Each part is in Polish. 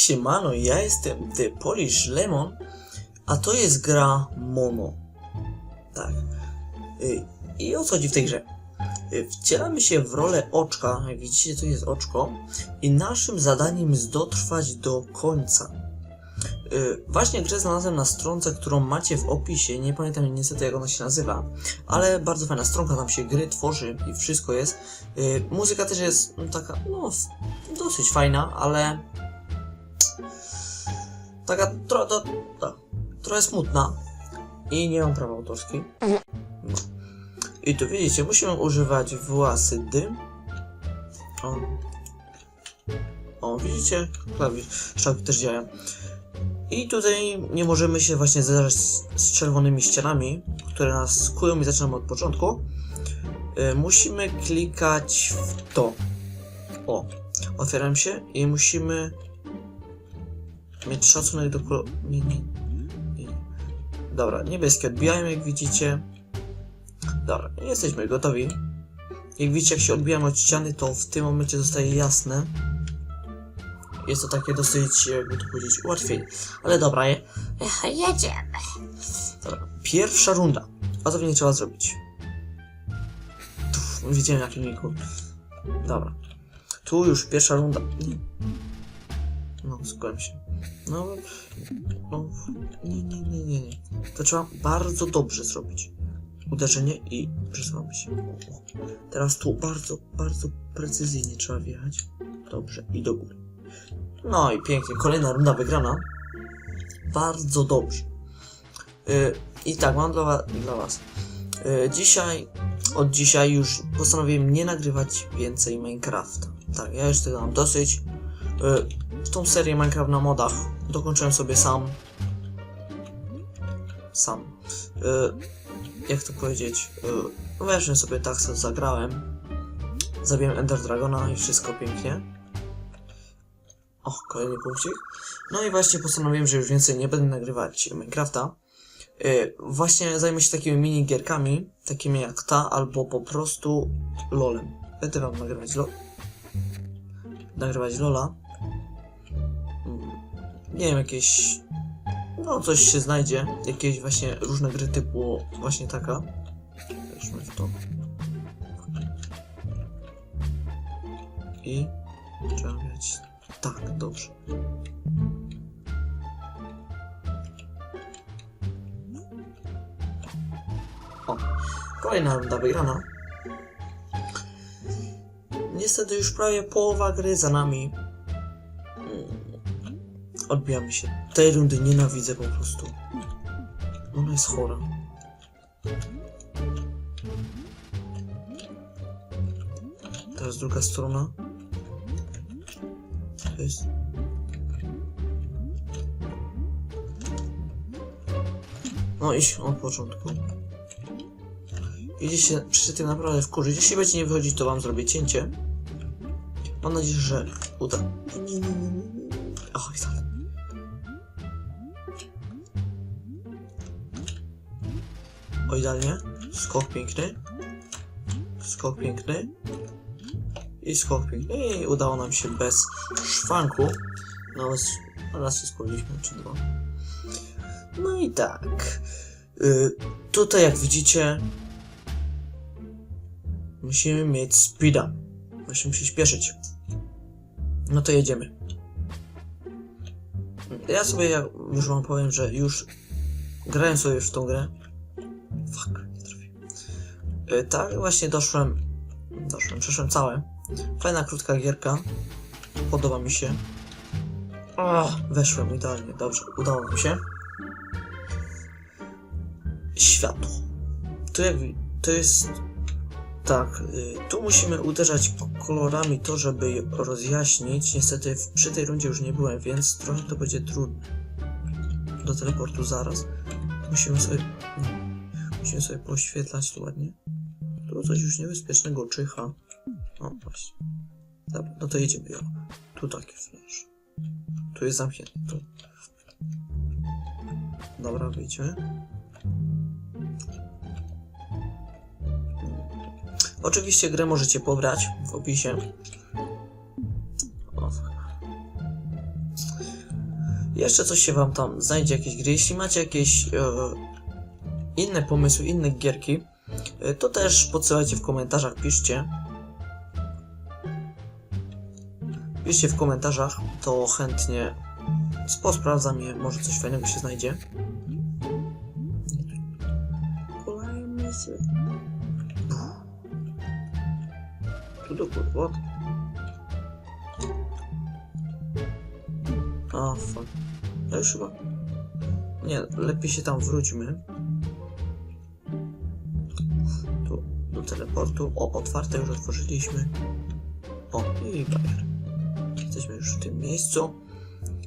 siemano, ja jestem The Polish Lemon, a to jest gra Mono. Tak. Y, I o co chodzi w tej grze? Y, Wcielamy się w rolę oczka, jak widzicie to jest oczko, i naszym zadaniem jest dotrwać do końca. Y, Właśnie grę znalazłem na stronce, którą macie w opisie, nie pamiętam niestety jak ona się nazywa, ale bardzo fajna stronka, tam się gry tworzy i wszystko jest. Muzyka też jest no, taka, no, dosyć fajna, ale taka tro, to, to, trochę smutna i nie mam praw autorskich. No. I tu widzicie, musimy używać własy dym. O, o widzicie, klawisz, sztabki też działają. I tutaj nie możemy się właśnie zderzać z, z czerwonymi ścianami, które nas kują i zaczynamy od początku. Y, musimy klikać w to. O, otwieram się i musimy mieć szacunek do koloru. Nie, nie, nie. Dobra, niebieskie odbijają, jak widzicie. Dobra, jesteśmy gotowi. Jak widzicie, jak się odbijamy od ściany, to w tym momencie zostaje jasne. Jest to takie dosyć, jakby to powiedzieć, ułatwienie. Ale dobra, je. Jedziemy. Dobra, pierwsza runda. A co w niej trzeba zrobić? Tuf, widziałem na filmiku. Dobra. Tu już pierwsza runda. Nie. No, zgłęb się. No, no, nie, nie, nie, nie, nie. To trzeba bardzo dobrze zrobić. Uderzenie i przesuwamy się. Teraz tu bardzo, bardzo precyzyjnie trzeba wjechać. Dobrze, i do góry. No i pięknie, kolejna runda wygrana. Bardzo dobrze. Y, I tak, mam dla, dla Was. Y, Dzisiaj, od dzisiaj już postanowiłem nie nagrywać więcej Minecrafta. Tak, ja już tego mam dosyć. Y, Tą serię Minecraft na modach dokończyłem sobie sam. Sam. Y, Jak to powiedzieć? Y, Weszłem sobie tak, sobie zagrałem. Zabiłem Ender Dragona i wszystko pięknie. O, kolejny punkcik. No i właśnie postanowiłem, że już więcej nie będę nagrywać Minecrafta. Yy, właśnie zajmę się takimi minigierkami, takimi jak ta, albo po prostu LOLem. Będę wam nagrywać LOL. Nagrywać LOLa. Nie wiem, jakieś... No, coś się znajdzie. Jakieś właśnie różne gry typu właśnie taka. Weźmy w to. I... Trzeba mieć... Tak, dobrze. O, kolejna runda wygrana. Niestety już prawie połowa gry za nami. Odbijamy się. Tej rundy nienawidzę po prostu. Ona jest chora. Teraz druga strona. To jest... No iść od początku. Idzie się przy tym naprawdę wkurzyć. Jeśli będzie nie wychodzić, to wam zrobię cięcie. Mam nadzieję, że uda. Nie, nie, nie, nie, tak. O, idealnie. Skok piękny. Skok piękny. I skok piękny. I udało nam się bez szwanku. No, raz, się skłoniliśmy, czy dwa. No i tak. Y, tutaj, jak widzicie, musimy mieć speeda. Musimy się śpieszyć. No to jedziemy. Ja sobie, jak już wam powiem, że już grałem sobie już w tą grę. Tak, właśnie doszłem. Doszłem, przeszłem całe. Fajna, krótka gierka. Podoba mi się. O, weszłem idealnie, dobrze, udało nam się. Światło. To jak to jest tak, y, tu musimy uderzać kolorami to, żeby je rozjaśnić. Niestety przy tej rundzie już nie byłem, więc trochę to będzie trudne. Do teleportu zaraz. Musimy sobie. Musimy sobie poświetlać ładnie. Tu coś już niebezpiecznego czyha. O, właśnie. Dobra, no to jedziemy. Tu taki flash. Tu jest zamknięty. Tu. Dobra, wyjdźmy. Oczywiście grę możecie pobrać w opisie. O. jeszcze coś się wam tam znajdzie, jakieś gry. Jeśli macie jakieś e, inne pomysły, inne gierki, e, to też podsyłajcie w komentarzach, piszcie. Piszcie w komentarzach, to chętnie posprawdzam je, może coś fajnego się znajdzie. Się. Tu do what? A, fuck. To już chyba... Nie, lepiej się tam wróćmy. Do teleportu. O, otwarte już otworzyliśmy. O, i bajer. Jesteśmy już w tym miejscu.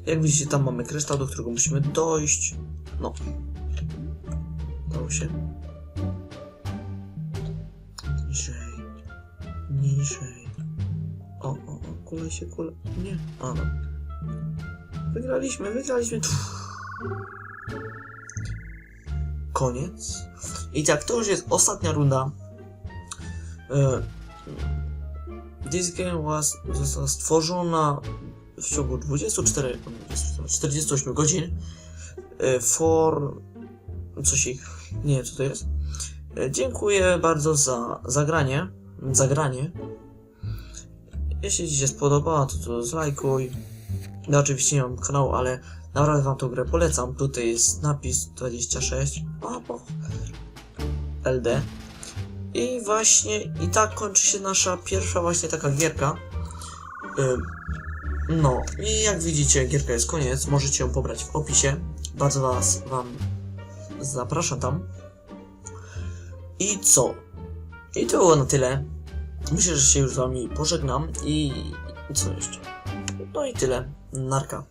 Jak widzicie, tam mamy kryształ, do którego musimy dojść. No. Dało się. Niżej. Niżej. O, o, o, kule się, kule. Nie. A, no. Wygraliśmy, wygraliśmy. Koniec. I tak, to już jest ostatnia runda. E, This game was, została stworzona w ciągu 24, 48 godzin e, for coś ich, nie wiem co to jest. E, Dziękuję bardzo za zagranie, zagranie. Jeśli Ci się spodobała, to, to zlajkuj. No oczywiście nie mam kanału, ale naprawdę Wam tą grę polecam. Tutaj jest napis 26 a, bo LD. I właśnie, i tak kończy się nasza pierwsza właśnie taka gierka. No, i jak widzicie, gierka jest koniec. Możecie ją pobrać w opisie. Bardzo Was, Wam zapraszam tam. I co? I to było na tyle. Myślę, że się już z Wami pożegnam i co jeszcze? No i tyle. Narka.